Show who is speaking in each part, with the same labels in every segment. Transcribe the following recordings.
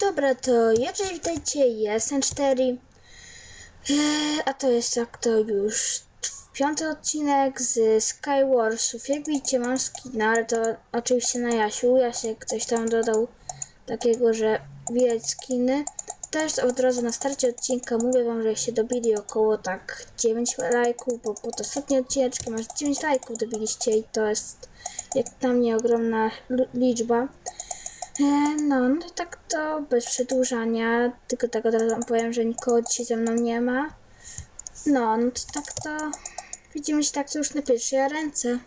Speaker 1: Dobra, to ja cześć, witajcie, jestem 4. Eee, a to jest jak to już piąty odcinek z Skywarsów. Jak widzicie mam skina, ale to oczywiście na Jasiu. Jasiek coś tam dodał takiego, że widać skiny. Też od razu na starcie odcinka mówię wam, że się dobili około tak 9 lajków, bo pod ostatnim odcineczkiem aż 9 lajków dobiliście i to jest jak na mnie ogromna liczba. E, No, no tak to bez przedłużania, tylko tak od razu powiem, że nikogo dzisiaj ze mną nie ma. No, no to tak to widzimy się tak to już na pierwszej ręce.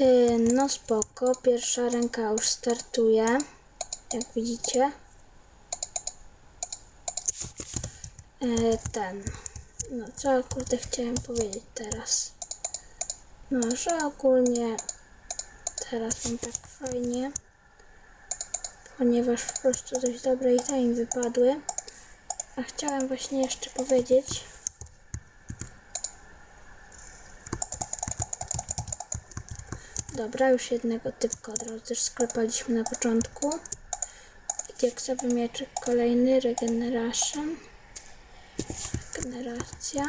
Speaker 1: E, No spoko, pierwsza ręka już startuje, jak widzicie. E, Ten, no co kurde chciałem powiedzieć teraz. No, że ogólnie teraz mam tak fajnie, ponieważ po prostu dość dobre i im wypadły. A chciałem właśnie jeszcze powiedzieć, Dobra, już jednego typka od razu też sklepaliśmy na początku. Diaksowy mieczyk kolejny, regeneration. Regeneracja.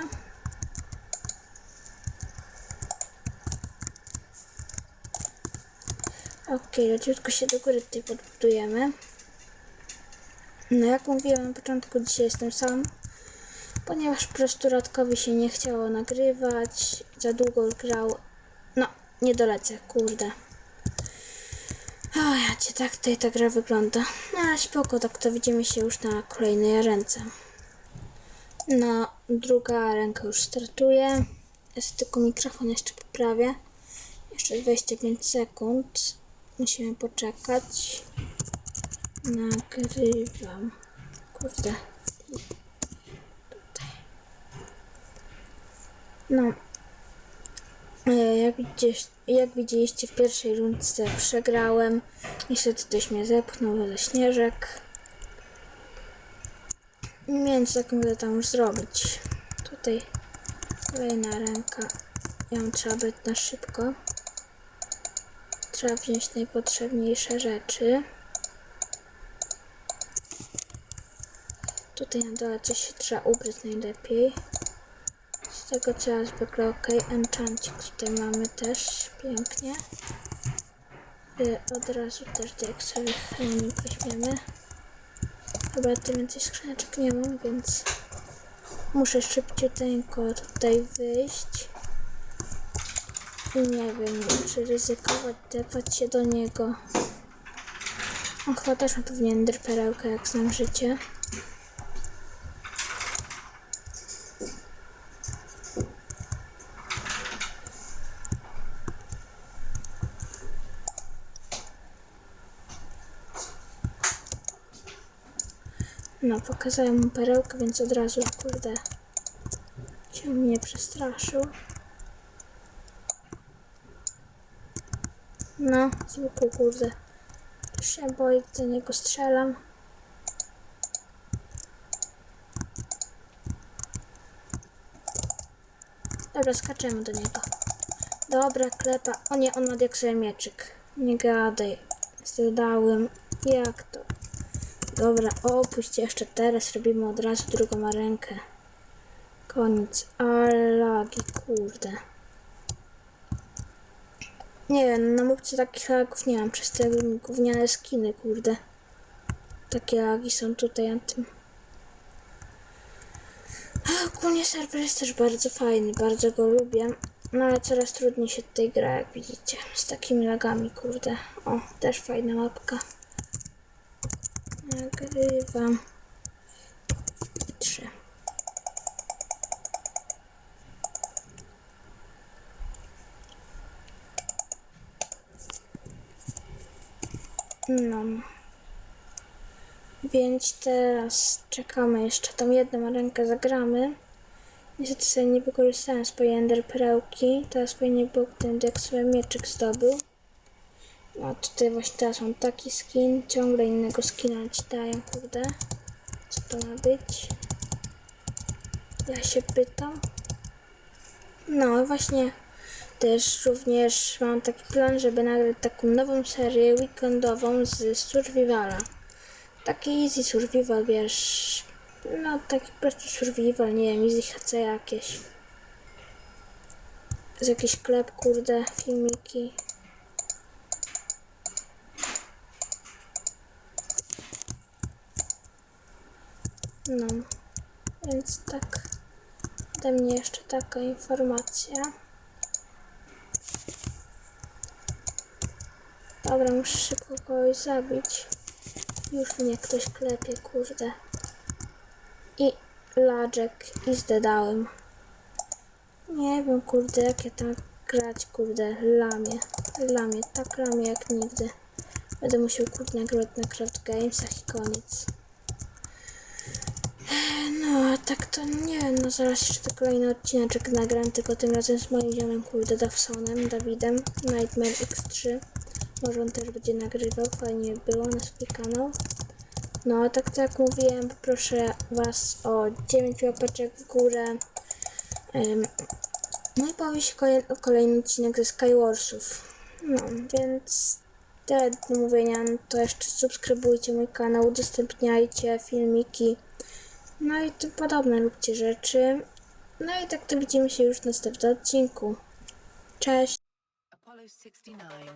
Speaker 1: Ok, leciutko się do góry tutaj podbudujemy. No jak mówiłem na początku, dzisiaj jestem sam, ponieważ po prostu Radkowi się nie chciało nagrywać, za długo grał. No, nie dolecę, kurde. O, ja cię tak tutaj ta gra wygląda. No spoko, tak to widzimy się już na kolejnej ręce. No, druga ręka już startuje. Jest tylko mikrofon jeszcze poprawię. Jeszcze 25 sekund. Musimy poczekać. Nagrywam. Kurde. No, Jak widzieliście, jak widzieliście w pierwszej rundce przegrałem. Niestety ktoś mnie zepchnął ze śnieżek. Nie miałem co takiego tam już zrobić. Tutaj kolejna ręka. Ją trzeba brać na szybko. Trzeba wziąć najpotrzebniejsze rzeczy. Tutaj na dole coś się trzeba ubrać najlepiej. Tego ja zwykle ok, enchantik tutaj mamy też pięknie. Y, Od razu też jak sobie chemii weźmiemy. Chyba tu więcej skrzyneczek nie mam, więc muszę szybciuteńko tutaj wyjść. I nie wiem, czy ryzykować, tepać się do niego. On chyba też ma pewnie ender perełkę, jak znam życie. No, pokazałem mu perełkę, więc od razu, kurde, się mnie przestraszył. No, z kurde. Też się do niego strzelam. Dobra, skaczemy do niego. Dobra, klepa. O nie, on ma diaksowy mieczyk. Nie gadaj. Zdałem. Jak to? Dobra, opuść jeszcze teraz. Robimy od razu drugą rękę. Koniec. Ale lagi, kurde. Nie wiem, na mówcy takich lagów nie mam przez te gówniane skiny, kurde. Takie lagi są tutaj na tym. A ogólnie serwer jest też bardzo fajny, bardzo go lubię. No ale coraz trudniej się tutaj gra, jak widzicie. Z takimi lagami, kurde. O, też fajna mapka. Nagrywam. Trzy. No. Więc teraz czekamy jeszcze tą jedną rękę zagramy. Niestety sobie nie wykorzystałem swojej ender perełki. Teraz fajnie gdybym jak sobie mieczyk zdobył. No tutaj właśnie teraz mam taki skin. Ciągle innego skina ci daję, kurde. Co to ma być? Ja się pytam. No właśnie też również mam taki plan, żeby nagrać taką nową serię weekendową z Survivala. Taki easy survival, wiesz. No taki po prostu survival, nie wiem, easy HC jakieś. Z jakiś klep, kurde, filmiki. No, więc tak. Ode mnie jeszcze taka informacja. Dobra, muszę szybko kogoś zabić. Już mnie ktoś klepie, kurde. I Ladżek i zdedałem. Nie wiem, kurde, jak ja tam grać, kurde, lamię. Lamię, tak lamię jak nigdy. Będę musiał, kurde, nagrywać na Craft Gamesach i koniec. A tak to nie no zaraz jeszcze kolejny odcineczek nagram, tylko tym razem z moim ziomem, kurde, Dawsonem, Dawidem, Nightmare X3. Może on też będzie nagrywał, fajnie było na swój kanał. No, a tak to jak mówiłem, poproszę Was o 9 łapeczek w górę. Ym, no i powie się kolej, kolejny odcinek ze Skywarsów. No, więc do mówienia, no to jeszcze subskrybujcie mój kanał, udostępniajcie filmiki. No i tym podobne róbcie rzeczy. No i tak to widzimy się już w następnym odcinku. Cześć!
Speaker 2: Apollo 69.